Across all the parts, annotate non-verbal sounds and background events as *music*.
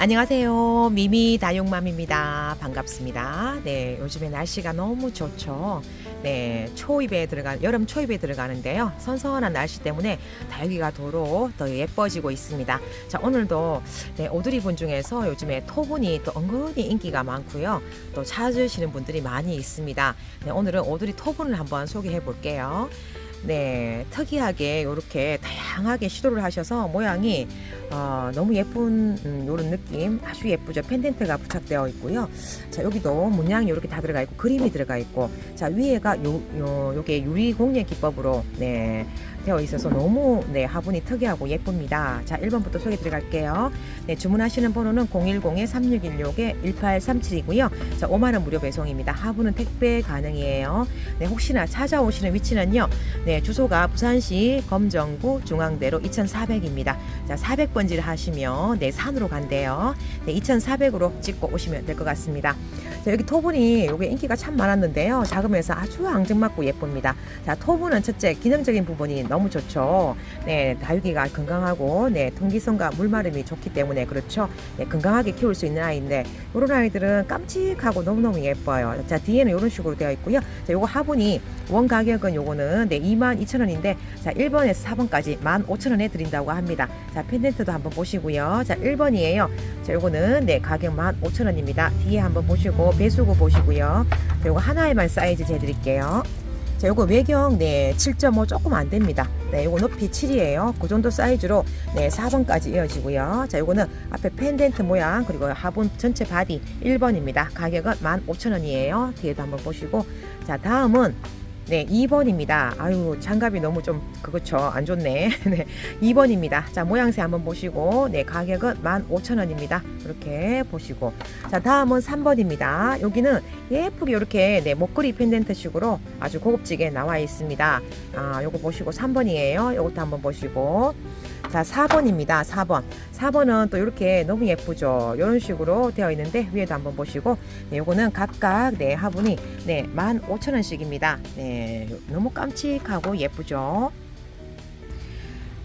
안녕하세요. 미미 다육맘입니다. 반갑습니다. 네, 요즘에 날씨가 너무 좋죠. 네, 초입에 들어가 여름 초입에 들어가는데요. 선선한 날씨 때문에 다육이가 도로 더 예뻐지고 있습니다. 자, 오늘도 네, 오드리 분 중에서 요즘에 토분이 또 은근히 인기가 많고요. 또 찾으시는 분들이 많이 있습니다. 네, 오늘은 오드리 토분을 한번 소개해 볼게요. 네, 특이하게 이렇게 다양하게 시도를 하셔서 모양이 어, 너무 예쁜 음, 이런 느낌 아주 예쁘죠. 펜덴트가 부착되어 있고요. 자 여기도 문양이 이렇게 다 들어가 있고 그림이 들어가 있고 자 위에가 요, 요 요게 유리 공예 기법으로 네 되어 있어서 너무 네 화분이 특이하고 예쁩니다. 자 1번부터 소개 들어갈게요. 네 주문하시는 번호는 010-3616-1837이고요. 자 5만원 무료 배송입니다. 화분은 택배 가능이에요. 네 혹시나 찾아오시는 위치는요. 네 주소가 부산시 검정구 중앙대로 2400입니다. 자 400번지를 하시면 네 산으로 간대요. 네 2400으로 찍고 오시면 될 것 같습니다. 자 여기 토분이 요게 인기가 참 많았는데요. 작으면서 아주 앙증맞고 예쁩니다. 자 토분은 첫째 기능적인 부분이 너무 좋죠. 네 다육이가 건강하고 네 통기성과 물마름이 좋기 때문에 그렇죠. 네, 건강하게 키울 수 있는 아이인데 이런 아이들은 깜찍하고 너무너무 예뻐요. 자 뒤에는 이런 식으로 되어 있고요. 자 요거 화분이 원 가격은 요거는 네 22,000원인데 자 1번에서 4번까지 15,000원에 드린다고 합니다. 자 펜덴트도 한번 보시고요. 자 1번이에요. 자 요거는 네 가격 15,000원입니다. 뒤에 한번 보시고 배수구 보시고요. 자 요거 하나에만 사이즈 재드릴게요 자, 요거 외경 네 7.5 조금 안 됩니다. 네, 요거 높이 7이에요. 그 정도 사이즈로 네 4번까지 이어지고요. 자, 요거는 앞에 펜덴트 모양 그리고 화분 전체 바디 1번입니다. 가격은 15,000원이에요. 뒤에도 한번 보시고 자, 다음은 네, 2번입니다. 아유, 장갑이 너무 좀, 그렇죠. 안 좋네. *laughs* 네, 2번입니다. 자, 모양새 한번 보시고, 네, 가격은 15,000원입니다. 이렇게 보시고. 자, 다음은 3번입니다. 여기는 예쁘게 이렇게, 네, 목걸이 펜덴트 식으로 아주 고급지게 나와 있습니다. 아, 요거 보시고 3번이에요. 요것도 한번 보시고. 자, 4번입니다. 4번. 4번은 또 이렇게 너무 예쁘죠. 이런 식으로 되어 있는데 위에도 한번 보시고 네, 요거는 각각 네, 화분이 네, 15,000원씩입니다. 네, 너무 깜찍하고 예쁘죠.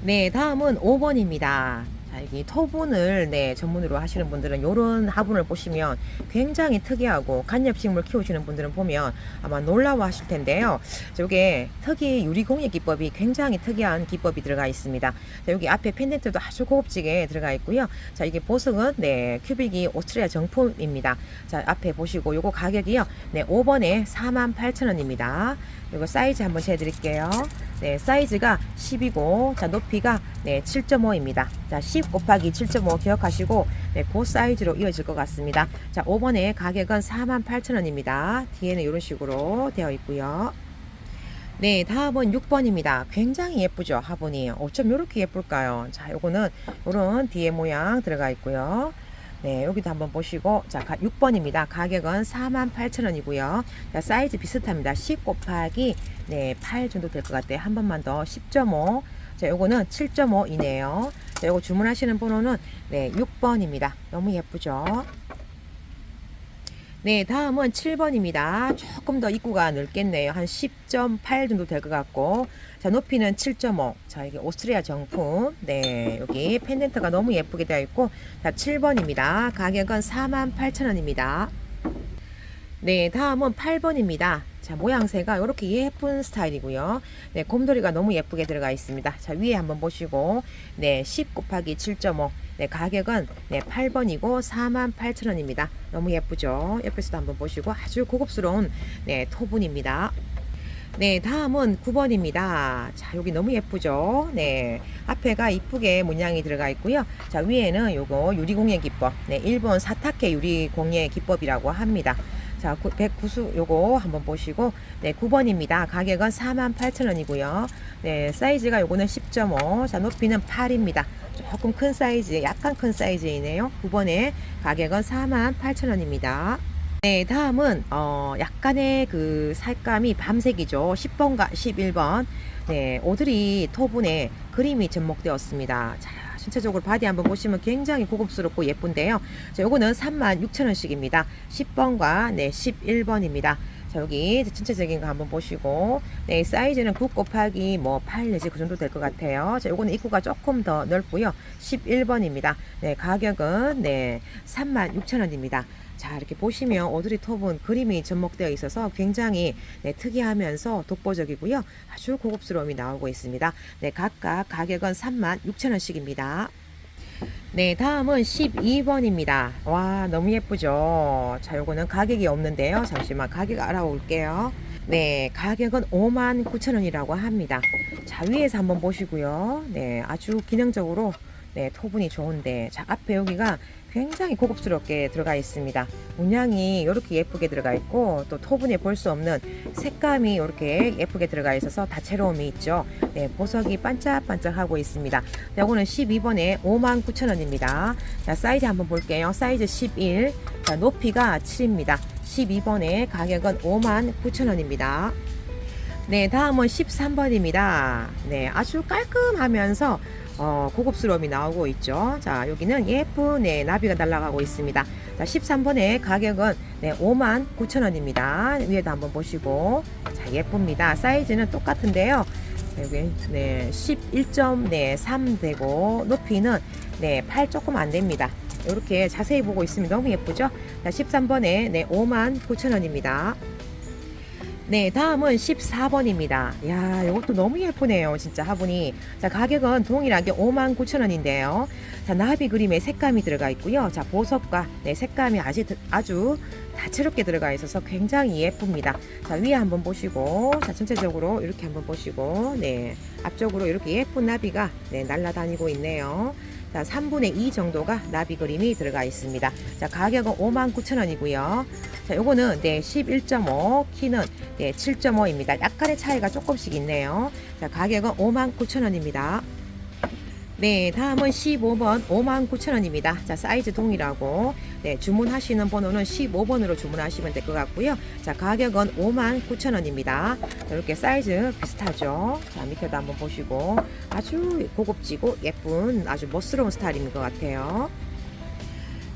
네, 다음은 5번입니다. 자, 여기 토분을 네, 전문으로 하시는 분들은 이런 화분을 보시면 굉장히 특이하고 간엽식물 키우시는 분들은 보면 아마 놀라워 하실 텐데요. 자, 이게 특이 유리공예 기법이 굉장히 특이한 기법이 들어가 있습니다. 자, 여기 앞에 펜덴트도 아주 고급지게 들어가 있고요. 자, 이게 보석은 네, 큐빅이 오스트리아 정품입니다. 자, 앞에 보시고 요거 가격이요. 네, 5번에 48,000원입니다. 이거 사이즈 한번 재드릴게요. 네, 사이즈가 10이고, 자, 높이가 네, 7.5입니다. 자, 10 곱하기 7.5 기억하시고, 네, 그 사이즈로 이어질 것 같습니다. 자, 5번에 가격은 48,000원입니다. 뒤에는 이런 식으로 되어 있고요. 네, 다음은 6번입니다. 굉장히 예쁘죠, 화분이. 어쩜 이렇게 예쁠까요? 자, 요거는 요런 뒤에 모양 들어가 있고요. 네, 여기도 한번 보시고, 자, 6번입니다. 가격은 48,000원이고요. 자, 사이즈 비슷합니다. 10 곱하기, 네, 8 정도 될 것 같아요. 한 번만 더, 10.5. 자, 요거는 7.5 이네요. 자, 요거 주문하시는 번호는, 네, 6번입니다. 너무 예쁘죠? 네, 다음은 7번입니다. 조금 더 입구가 넓겠네요. 한 10.8 정도 될 것 같고. 자, 높이는 7.5. 자, 이게 오스트리아 정품. 네, 여기 펜덴트가 너무 예쁘게 되어 있고. 자, 7번입니다. 가격은 48,000원입니다. 네, 다음은 8번입니다. 자, 모양새가 이렇게 예쁜 스타일이고요. 네, 곰돌이가 너무 예쁘게 들어가 있습니다. 자, 위에 한번 보시고, 네, 10 곱하기 7.5. 네, 가격은 네, 8번이고 48,000원입니다. 너무 예쁘죠? 옆에서도 한번 보시고 아주 고급스러운 네, 토분입니다. 네, 다음은 9번입니다. 자, 여기 너무 예쁘죠? 네. 앞에가 이쁘게 문양이 들어가 있고요. 자, 위에는 요거 유리공예 기법. 네, 일본 사타케 유리공예 기법이라고 합니다. 자, 109수 요거 한번 보시고 네, 9번입니다. 가격은 48,000원이고요. 네, 사이즈가 요거는 10.5. 자, 높이는 8입니다. 조금 큰 사이즈, 약간 큰 사이즈이네요. 9번에 가격은 48,000원입니다. 네, 다음은 어 약간의 그 색감이 밤색이죠. 10번과 11번. 네, 오드리 토분에 그림이 접목되었습니다. 자, 전체적으로 바디 한번 보시면 굉장히 고급스럽고 예쁜데요. 자, 요거는 36,000원씩입니다. 10번과 네, 11번입니다. 자, 여기 전체적인 거 한번 보시고, 네, 사이즈는 9 곱하기 뭐8 내지 그 정도 될 것 같아요. 자, 요거는 입구가 조금 더 넓고요. 11번입니다. 네, 가격은 네, 36,000원입니다. 자, 이렇게 보시면 오드리 톱은 그림이 접목되어 있어서 굉장히 네, 특이하면서 독보적이고요. 아주 고급스러움이 나오고 있습니다. 네, 각각 가격은 36,000원씩입니다. 네, 다음은 12번입니다. 와, 너무 예쁘죠? 자, 요거는 가격이 없는데요. 잠시만 가격 알아볼게요. 네, 가격은 59,000원이라고 합니다. 자, 위에서 한번 보시고요. 네, 아주 기능적으로 네, 토분이 좋은데 자, 앞에 여기가 굉장히 고급스럽게 들어가 있습니다. 문양이 이렇게 예쁘게 들어가 있고 또 토분에 볼 수 없는 색감이 이렇게 예쁘게 들어가 있어서 다채로움이 있죠. 네, 보석이 반짝반짝하고 있습니다. 요거는 12번에 59,000원입니다. 자, 사이즈 한번 볼게요. 사이즈 11. 자, 높이가 7입니다. 12번에 가격은 59,000원입니다. 네, 다음은 13번입니다. 네, 아주 깔끔하면서 어, 고급스러움이 나오고 있죠. 자, 여기는 예쁜 네, 나비가 날아가고 있습니다. 자, 13번의 가격은 네, 5만 9천 원입니다. 위에도 한번 보시고 자, 예쁩니다. 사이즈는 똑같은데요. 여기 네, 11.3 되고 높이는 네, 8 조금 안 됩니다. 이렇게 자세히 보고 있으면 너무 예쁘죠? 자, 13번에 네, 5만 9천 원입니다. 네, 다음은 14번입니다. 야, 이것도 너무 예쁘네요. 진짜 화분이. 자, 가격은 동일하게 59,000원인데요. 자, 나비 그림에 색감이 들어가 있고요. 자, 보석과 네, 색감이 아주, 아주 다채롭게 들어가 있어서 굉장히 예쁩니다. 자, 위에 한번 보시고, 자, 전체적으로 이렇게 한번 보시고, 네, 앞쪽으로 이렇게 예쁜 나비가 네, 날아다니고 있네요. 자, 3분의 2 정도가 나비 그림이 들어가 있습니다. 자, 가격은 59,000원이고요. 자, 요거는 네, 11.5, 키는 네, 7.5입니다. 약간의 차이가 조금씩 있네요. 자, 가격은 59,000원입니다. 네, 다음은 15번 59,000원입니다. 자, 사이즈 동일하고 네, 주문하시는 번호는 15번으로 주문하시면 될 것 같고요. 자, 가격은 59,000원입니다. 이렇게 사이즈 비슷하죠. 자, 밑에도 한번 보시고 아주 고급지고 예쁜 아주 멋스러운 스타일인 것 같아요.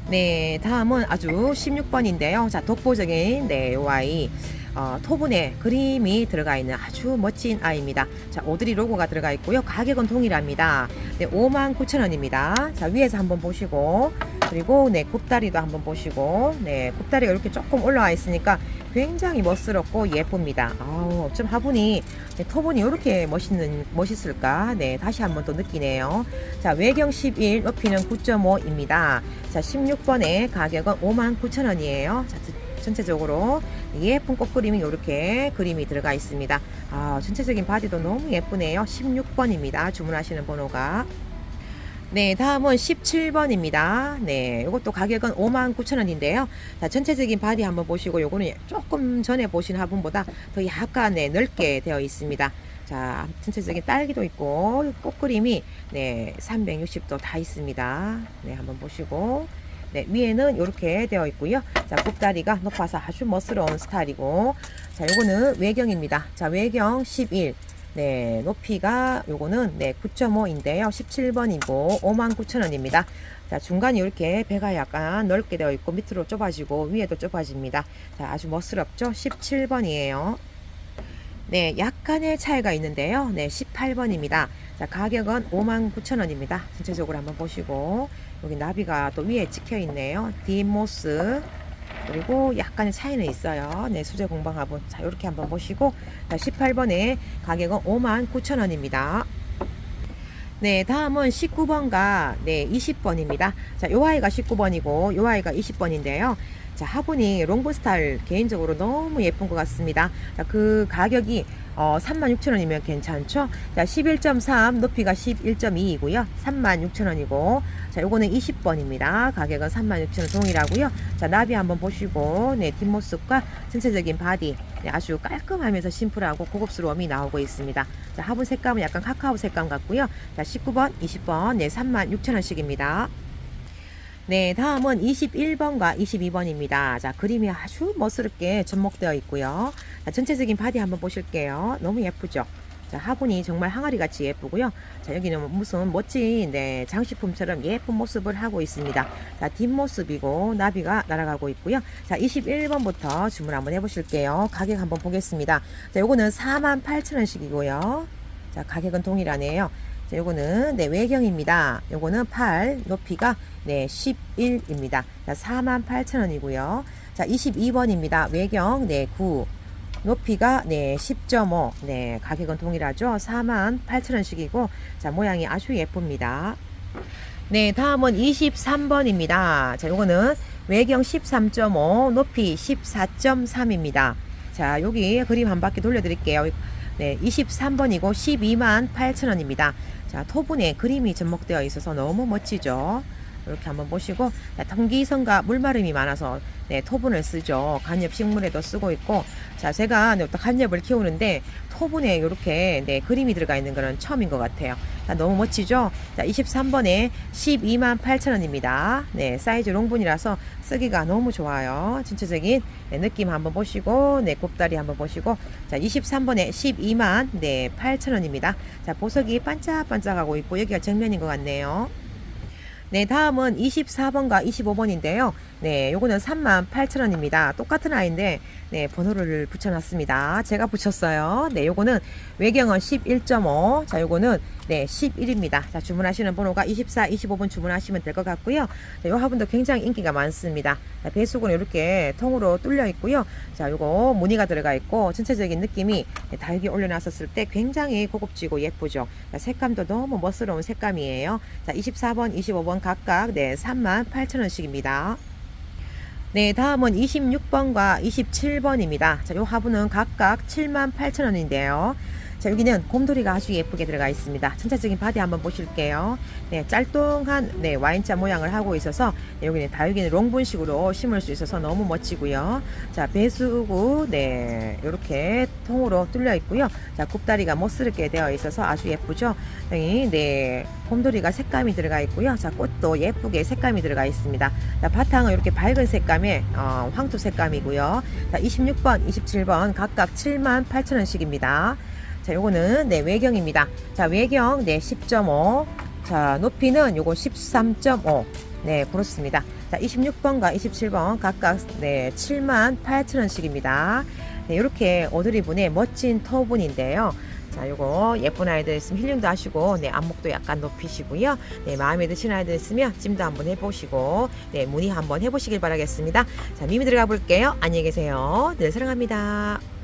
네, 다음은 아주 16번인데요. 자, 독보적인 네, 요 아이. 어, 토분에 그림이 들어가 있는 아주 멋진 아이입니다. 자, 오드리 로고가 들어가 있고요. 가격은 동일합니다. 네, 59,000원입니다. 자, 위에서 한번 보시고 그리고 네, 굽다리도 한번 보시고 네, 굽다리가 이렇게 조금 올라와 있으니까 굉장히 멋스럽고 예쁩니다. 아우, 어쩜 화분이 네, 토분이 이렇게 멋있는 멋있을까? 네, 다시 한번 또 느끼네요. 자, 외경 11, 높이는 9.5입니다. 자, 16번에 가격은 59,000원이에요. 자, 전체적으로 예쁜 꽃그림이 이렇게 그림이 들어가 있습니다. 아, 전체적인 바디도 너무 예쁘네요. 16번입니다. 주문하시는 번호가. 네, 다음은 17번입니다. 네, 이것도 가격은 59,000원인데요. 자, 전체적인 바디 한번 보시고 요거는 조금 전에 보신 화분보다 더 약간 네, 넓게 되어 있습니다. 자, 전체적인 딸기도 있고 꽃그림이 네, 360도 다 있습니다. 네, 한번 보시고 네, 위에는 이렇게 되어 있고요. 자, 굽다리가 높아서 아주 멋스러운 스타일이고 자, 요거는 외경입니다. 자, 외경 11 네, 높이가 요거는 네, 9.5인데요. 17번이고 59,000원입니다. 자, 중간이 이렇게 배가 약간 넓게 되어 있고 밑으로 좁아지고 위에도 좁아집니다. 자, 아주 멋스럽죠? 17번이에요. 네, 약간의 차이가 있는데요. 네, 18번입니다. 자, 가격은 59,000원입니다. 전체적으로 한번 보시고 여기 나비가 또 위에 찍혀 있네요. 뒷모스 그리고 약간의 차이는 있어요. 네, 수제 공방 화분. 자, 이렇게 한번 보시고 자, 18번에 가격은 59,000원입니다. 네, 다음은 19번과 네, 20번입니다. 자, 요 아이가 19번이고 요 아이가 20번인데요. 자, 화분이 롱본 스타일 개인적으로 너무 예쁜 것 같습니다. 자, 그 가격이 어, 36,000원이면 괜찮죠? 자, 11.3 높이가 11.2이고요. 36,000원이고 자, 요거는 20번입니다. 가격은 36,000원 동일하고요. 자, 나비 한번 보시고 네, 뒷모습과 전체적인 바디 네, 아주 깔끔하면서 심플하고 고급스러움이 나오고 있습니다. 자, 화분 색감은 약간 카카오 색감 같고요. 자, 19번, 20번 네, 36,000원씩입니다. 네, 다음은 21번과 22번입니다. 자, 그림이 아주 멋스럽게 접목되어 있고요. 자, 전체적인 바디 한번 보실게요. 너무 예쁘죠? 자, 화분이 정말 항아리 같이 예쁘고요. 자, 여기는 무슨 멋진 네, 장식품처럼 예쁜 모습을 하고 있습니다. 자, 뒷모습이고 나비가 날아가고 있고요. 자, 21번부터 주문 한번 해 보실게요. 가격 한번 보겠습니다. 자, 요거는 48,000원씩이고요. 자, 가격은 동일하네요. 자, 요거는 네, 외경입니다. 요거는 8, 높이가 네, 11입니다. 자, 48,000원이고요. 자, 22번입니다. 외경 네, 9. 높이가 네 10.5. 네, 가격은 동일하죠. 48,000원씩이고 자, 모양이 아주 예쁩니다. 네, 다음은 23번입니다. 자, 요거는 외경 13.5, 높이 14.3입니다. 자, 여기 그림 한 바퀴 돌려 드릴게요. 네, 23번이고 12만 8천원입니다. 자, 토분에 그림이 접목되어 있어서 너무 멋지죠. 이렇게 한번 보시고 자, 통기성과 물마름이 많아서 네, 토분을 쓰죠. 간엽 식물에도 쓰고 있고 자, 제가 네, 또 간엽을 키우는데 토분에 이렇게 네, 그림이 들어가 있는 거는 처음인 것 같아요. 자, 너무 멋지죠? 자, 23번에 12만 8천 원입니다. 네, 사이즈 롱분이라서 쓰기가 너무 좋아요. 전체적인 네, 느낌 한번 보시고, 네, 곱다리 한번 보시고, 자, 23번에 12만 네, 8천 원입니다. 자, 보석이 반짝반짝하고 있고, 여기가 정면인 것 같네요. 네, 다음은 24번과 25번인데요. 네, 요거는 38,000원입니다. 똑같은 아이인데, 네, 번호를 붙여놨습니다. 제가 붙였어요. 네, 요거는 외경은 11.5. 자, 요거는 네, 11입니다. 자, 주문하시는 번호가 24, 25번 주문하시면 될 것 같고요. 자, 요 화분도 굉장히 인기가 많습니다. 자, 배수구는 이렇게 통으로 뚫려 있고요. 자, 요거 무늬가 들어가 있고, 전체적인 느낌이 네, 다육이 올려놨었을 때 굉장히 고급지고 예쁘죠. 자, 색감도 너무 멋스러운 색감이에요. 자, 24번, 25번 각각 네, 38,000원씩입니다. 네, 다음은 26번과 27번입니다. 자, 요 화분은 각각 78,000원인데요. 자, 여기는 곰돌이가 아주 예쁘게 들어가 있습니다. 전체적인 바디 한번 보실게요. 네, 짤뚱한 네, 와인자 모양을 하고 있어서 네, 여기는 다육이는 롱분식으로 심을 수 있어서 너무 멋지고요. 자, 배수구 네, 이렇게 통으로 뚫려 있고요. 자, 굽다리가 멋스럽게 되어 있어서 아주 예쁘죠. 여기 네, 곰돌이가 색감이 들어가 있고요. 자, 꽃도 예쁘게 색감이 들어가 있습니다. 자, 바탕은 이렇게 밝은 색감의 어, 황토 색감이고요. 자, 26번, 27번 각각 7만 8천 원씩입니다. 자, 요거는 네, 외경입니다. 자, 외경 네, 10.5. 자, 높이는 요거 13.5. 네, 그렇습니다. 자, 26번과 27번 각각 네, 7만 8천 원씩입니다. 네, 이렇게 오드리분의 멋진 터분인데요. 자, 요거 예쁜 아이들 있으면 힐링도 하시고, 네, 안목도 약간 높이시고요. 네, 마음에 드시는 아이들 있으면 찜도 한번 해보시고, 네, 문의 한번 해보시길 바라겠습니다. 자, 미미 들어가 볼게요. 안녕히 계세요. 늘 사랑합니다.